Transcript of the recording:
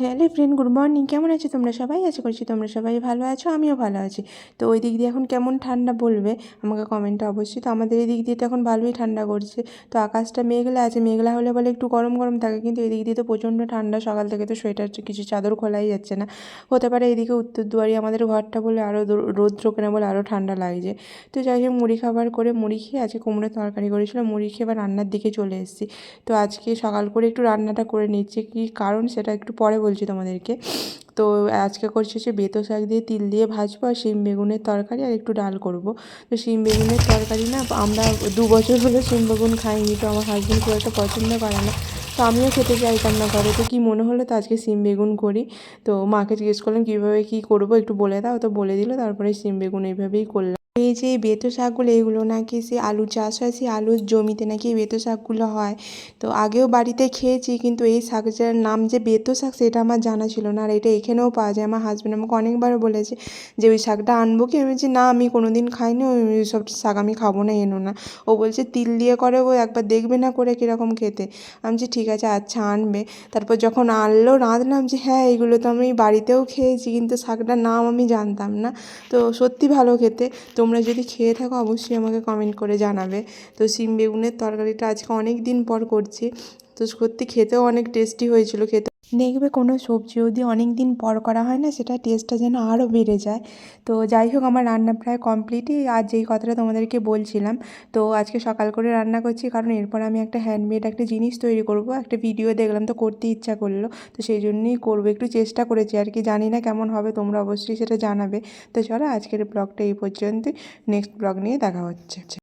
Hello friend good morning কেমন আছো তোমরা সবাই? আশা করছি তোমরা সবাই ভালো আছো, আমিও ভালো আছি। তো ওই দিক দিয়ে এখন কেমন ঠান্ডা বলবে? আমাকে কমেন্টটা অবশ্যই। তো আমাদের এই দিক দিয়ে তো এখন ভালোই ঠান্ডা করছে। তো আকাশটা মেঘলা আছে, মেঘলা হলে বলে একটু গরম গরম থাকে, কিন্তু এদিক দিয়ে তো প্রচণ্ড ঠান্ডা। সকাল থেকে তো সোয়েটার, কিছু চাদর খোলাই যাচ্ছে না। হতে পারে এদিকে উত্তর দুয়ারি আমাদের ঘরটা বলে আরও রৌদ্র কেনা বলে আরও ঠান্ডা লাগছে। তো যাই হোক, মুড়ি খাবার করে মুড়ি খেয়ে আজকে কুমড়ো তরকারি করেছিলাম মুড়ি খেয়ে এবার রান্নার দিকে চলে এসেছি। তো আজকে সকাল করে একটু রান্নাটা করে নিচ্ছি। কী কারণ সেটা একটু পরে বলছি তোমাদেরকে। তো আজকে করছি হচ্ছে বেতো শাক দিয়ে তিল দিয়ে ভাজবো আর শিম বেগুনের তরকারি আর একটু ডাল করব। তো শিম বেগুনের তরকারি না, আমরা দু বছর হলো শিম বেগুন খাইনি, তো আমার হাজব্যান্ড খুব একটা পছন্দ করে না। তো আমিও খেতে চাইতাম না ঘরে তো কী মনে হলো তো আজকে শিম বেগুন করি। তো মাকে জিজ্ঞেস করলাম, কীভাবে কী করব একটু বলে দাও। তো বলে দিল, তারপরে শিম বেগুন এইভাবেই করলাম। এই যে বেতো শাকগুলো, এগুলো নাকি সে আলু চাষ হয়, সেই আলুর জমিতে নাকি বেতো শাকগুলো হয়। তো আগেও বাড়িতে খেয়েছি, কিন্তু এই শাকটার নাম যে বেতো শাক, সেটা আমার জানা ছিল না। আর এটা এখানেও পাওয়া যায়। আমার হাজব্যান্ড আমাকে অনেকবার বলেছে যে, ওই শাকটা আনব কি? আমি বলছি, না, আমি কোনো দিন খাইনি। ওই সব শাক আমি খাব না, এনো না। ও বলছে, তিল দিয়ে করে ও একবার দেখবে না করে কীরকম খেতে। আমি বলছি, ঠিক আছে আচ্ছা আনবে। তারপর যখন আনলো, রাঁধলাম যে হ্যাঁ এগুলো তো আমি বাড়িতেও খেয়েছি, কিন্তু শাকটার নাম আমি জানতাম না। তো সত্যি ভালো খেতে। তোমরা যদি খেয়ে থাকো, অবশ্যই আমাকে কমেন্ট করে জানাবে। তো সিম বেগুনের তরকারিটা আজকে অনেক দিন পর করছি। তো সত্যি খেতেও অনেক টেস্টি হয়েছিল, খেতে দেখবে কোনো সবজি যদি অনেক দিন পর করা হয় না, সেটা টেস্টটা যেন আরও বেড়ে যায়। তো যাই হোক, আমার রান্না প্রায় কমপ্লিটই আর যেই কথাটা তোমাদেরকে বলছিলাম, তো আজকে সকাল করে রান্না করছি, কারণ এরপর আমি একটা হ্যান্ডমেড একটা জিনিস তৈরি করব। একটা ভিডিও দেখলাম, তো করতে ইচ্ছা করল। তো সেই জন্যই করব, একটু চেষ্টা করেছি আর কি। জানি না কেমন হবে, তোমরা অবশ্যই সেটা জানাবে। তো চলো, আজকের ব্লগটা এই পর্যন্তই। নেক্সট ব্লগ নিয়ে দেখা হচ্ছে।